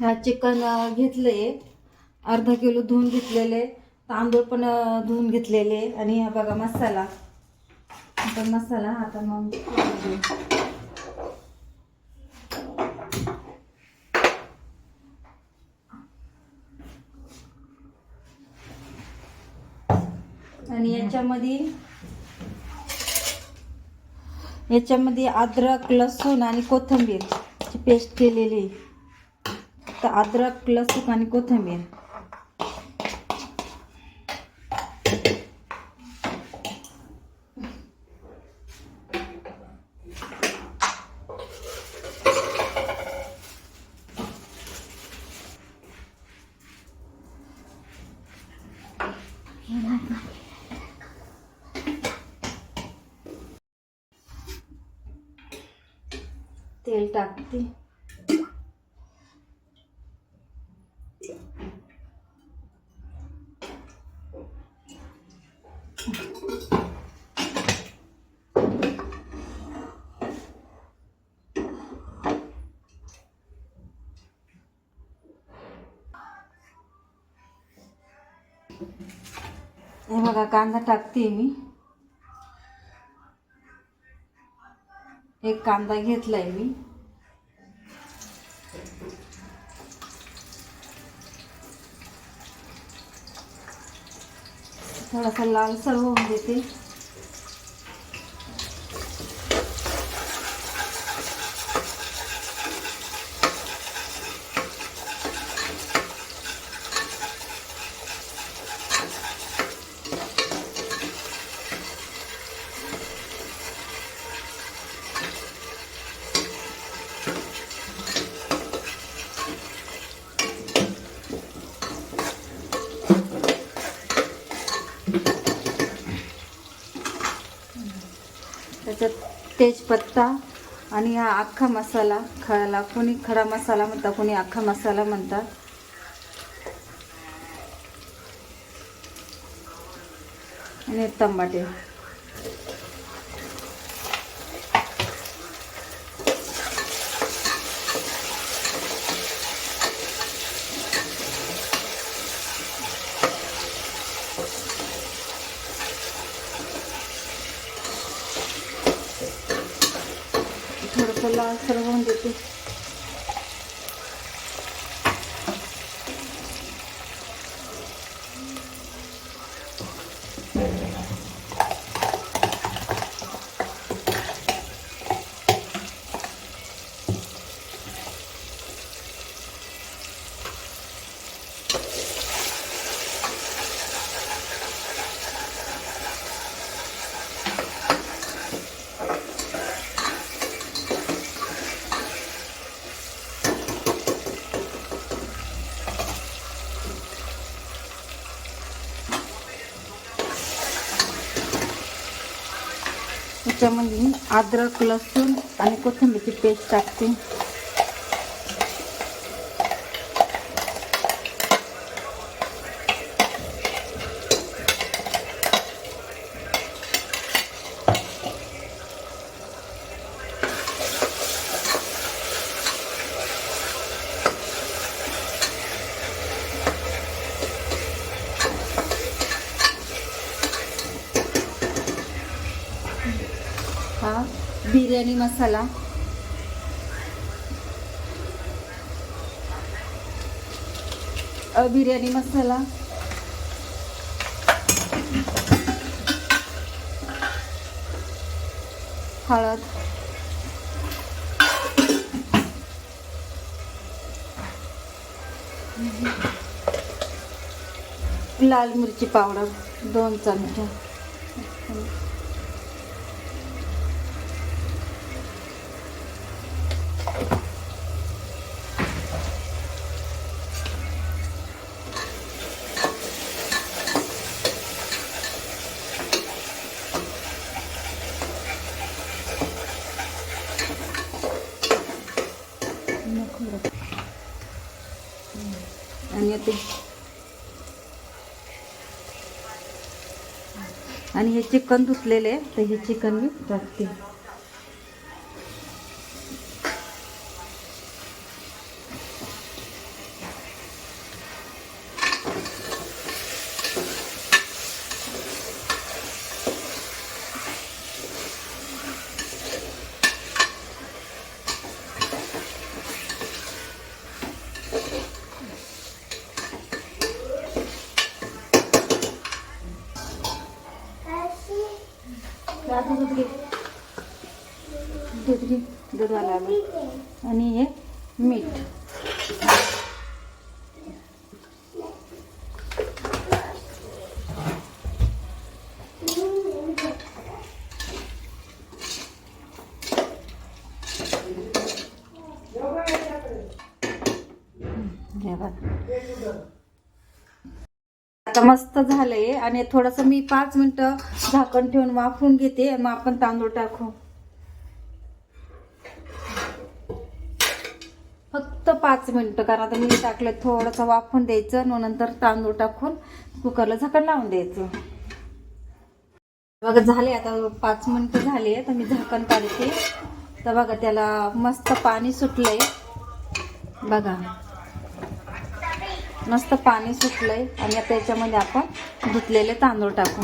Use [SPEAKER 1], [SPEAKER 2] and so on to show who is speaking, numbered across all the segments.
[SPEAKER 1] ह्या चिकन घेतलं घेतलंय. अर्धा किलो धुवून घेतलेले. तांदूळ पण धुवून घेतलेले. आणि हा बघा मसाला. आता मसाला आता मग आणि याच्यामध्ये याच्यामध्ये अद्रक लसूण आणि कोथिंबीर ची पेस्ट केलेली. फक्त अद्रक लसूण आणि कोथिंबीर. तेल टाकते. हे बघा कांदा टाकते मी. एक कांदा घेतलाय मी. थोडासा लालसर होऊन देते. त्याच्यात तेजपत्ता आणि हा अख्खा मसाला खळाला. कोणी खडा मसाला म्हणतात कोणी अख्खा मसाला म्हणतात आणि टमाटे थोडंसं लालसर होऊन देते त्याच्यामध्ये अद्रक लसूण आणि कोथिंबीरची पेस्ट टाकते. हा बिर्याणी मसाला. बिर्याणी मसाला. हळद. लाल मिरची पावडर दोन चमचे. आणि आणि हे चिकन धुतलेले आहे, तर हे चिकन मी टाकते. आणि हे मीठ. आता मस्त झालंय आणि थोडस मी पाच मिनटं झाकण ठेवून वाफून घेते मग आपण तांदूळ टाकू. फक्त पाच मिनिटं कारण आता मी टाकलं थोडंसं वाफून द्यायचं मग नंतर तांदूळ टाकून कुकरला झाकण लावून द्यायचं. बघा झाले आता पाच मिनिटं झाली तर मी झाकण काढते. तर बघा त्याला मस्त पाणी सुटलंय. बघा. मस्त पाणी सुटलंय आणि आता याच्यामध्ये आपण धुतलेले तांदूळ टाकू.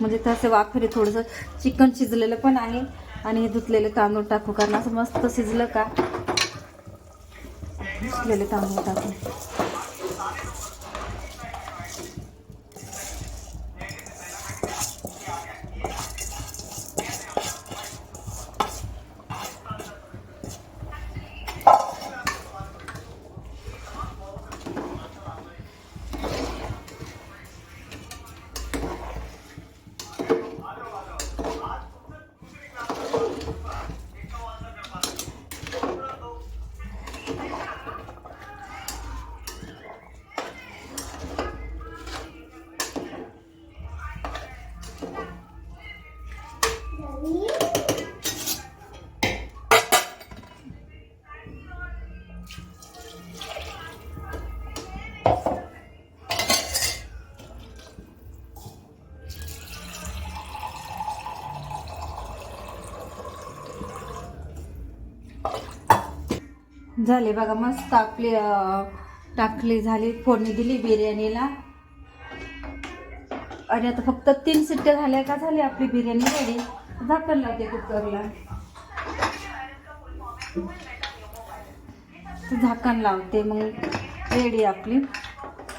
[SPEAKER 1] म्हणजे तसे वाफेरे थोडंसं चिकन शिजलेलं पण आहे आणि हे धुतलेले तांदूळ टाकू कारण असं मस्त शिजलं का धुतलेले तांदूळ टाकू झाले बघा मस्त आपली टाकली झाली फोडणी दिली बिर्याणीला. आणि आता फक्त तीन सिट्ट्या झाल्या का झाली आपली बिर्याणी रेडी झाकण लावते कुकरला. झाकण लावते मग रेडी आपली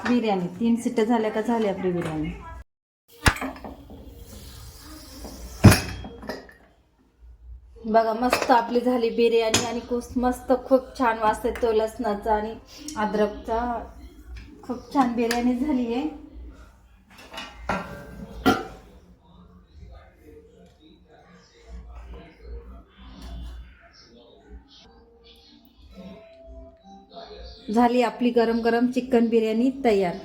[SPEAKER 1] बिर्याणी. तीन सिट्ट्या झाल्या का झाली आपली बिर्याणी. बघा मस्त आपली झाली बिर्याणी आणि खूप मस्त खूप छान वास येतो लसणाचा आणि अद्रकचा. खूप छान बिर्याणी झाली आहे. झाली आपली गरम गरम चिकन बिर्याणी तयार.